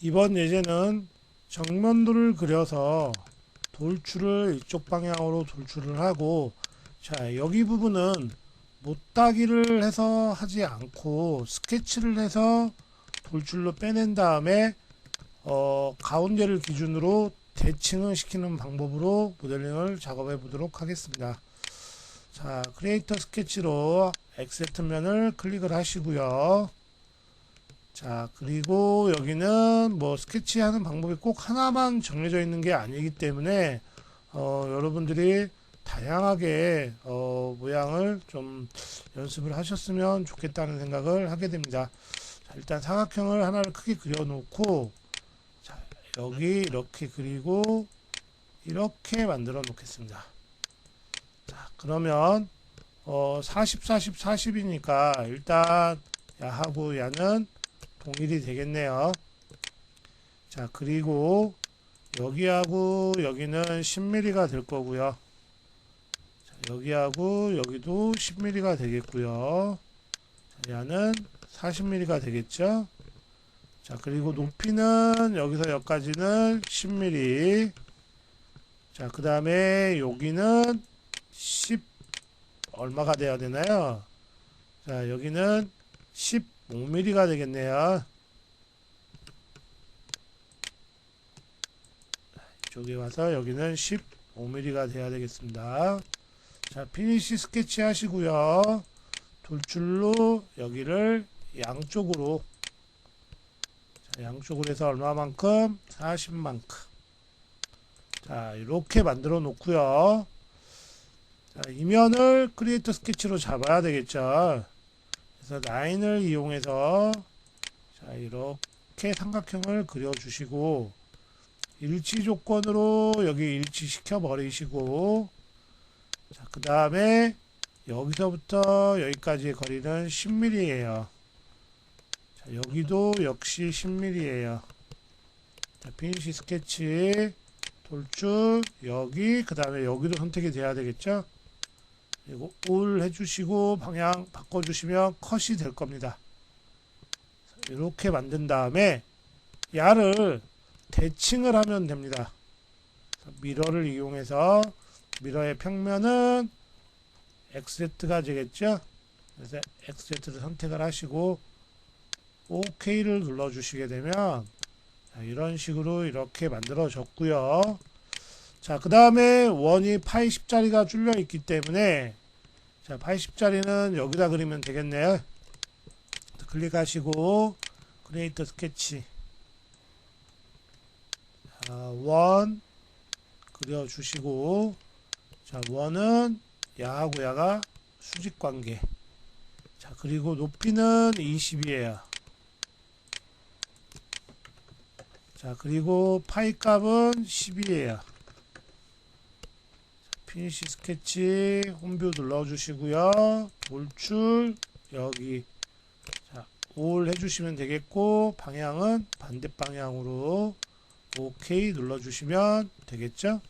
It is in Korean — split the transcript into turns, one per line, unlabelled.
이번 예제는 정면도를 그려서 돌출을 이쪽 방향으로 돌출을 하고 자 여기 부분은 못따기를 해서 하지 않고 스케치를 해서 돌출로 빼낸 다음에 어, 가운데를 기준으로 대칭을 시키는 방법으로 모델링을 작업해 보도록 하겠습니다. 자, 크리에이터 스케치로 엑세트 면을 클릭을 하시고요. 자, 그리고 여기는 뭐 스케치하는 방법이 꼭 하나만 정해져 있는 게 아니기 때문에 어, 여러분들이 다양하게 어, 모양을 좀 연습을 하셨으면 좋겠다는 생각을 하게 됩니다. 자, 일단 사각형을 하나를 크게 그려 놓고 자, 여기 이렇게 그리고 이렇게 만들어 놓겠습니다. 자, 그러면 어, 40, 40, 40이니까 일단 야하고 야는 동일이 되겠네요. 자, 그리고 여기하고 여기는 10mm가 될 거고요. 자, 여기하고 여기도 10mm가 되겠고요. 자, 야는 40mm가 되겠죠. 자, 그리고 높이는 여기서 여기까지는 10mm. 자, 그 다음에 여기는 10 얼마가 돼야 되나요? 자, 여기는 15mm가 되겠네요. 이쪽에 와서 여기는 15mm가 돼야 되겠습니다. 자, 피니시 스케치 하시고요. 돌출로 여기를 양쪽으로 자, 양쪽으로 해서 얼마만큼? 40만큼. 자, 이렇게 만들어 놓고요. 자, 이면을 크리에이터 스케치로 잡아야 되겠죠. 그래서 라인을 이용해서 자, 이렇게 삼각형을 그려 주시고 일치 조건으로 여기 일치시켜 버리시고 자, 그 다음에 여기서부터 여기까지의 거리는 10mm예요. 자, 여기도 역시 10mm예요. 자, 피니시 스케치 돌출 여기 그 다음에 여기도 선택이 돼야 되겠죠. 그리고 올 해주시고 방향 바꿔주시면 컷이 될 겁니다. 이렇게 만든 다음에 야를 대칭을 하면 됩니다. 미러를 이용해서 미러의 평면은 XZ가 되겠죠. 그래서 XZ를 선택을 하시고 OK를 눌러주시게 되면 자, 이런 식으로 이렇게 만들어졌고요. 자, 그 다음에 원이 파이 10짜리가 줄려 있기 때문에 자, 파이 10짜리는 여기다 그리면 되겠네요. 클릭하시고 크리에이터 스케치 자, 원 그려주시고 자, 원은 야하고 야가 수직 관계 자, 그리고 높이는 20이에요. 자, 그리고 파이 값은 10이에요. 피니시 스케치 홈뷰 눌러주시고요. 돌출 여기 자, 올 해주시면 되겠고 방향은 반대 방향으로 OK 눌러주시면 되겠죠?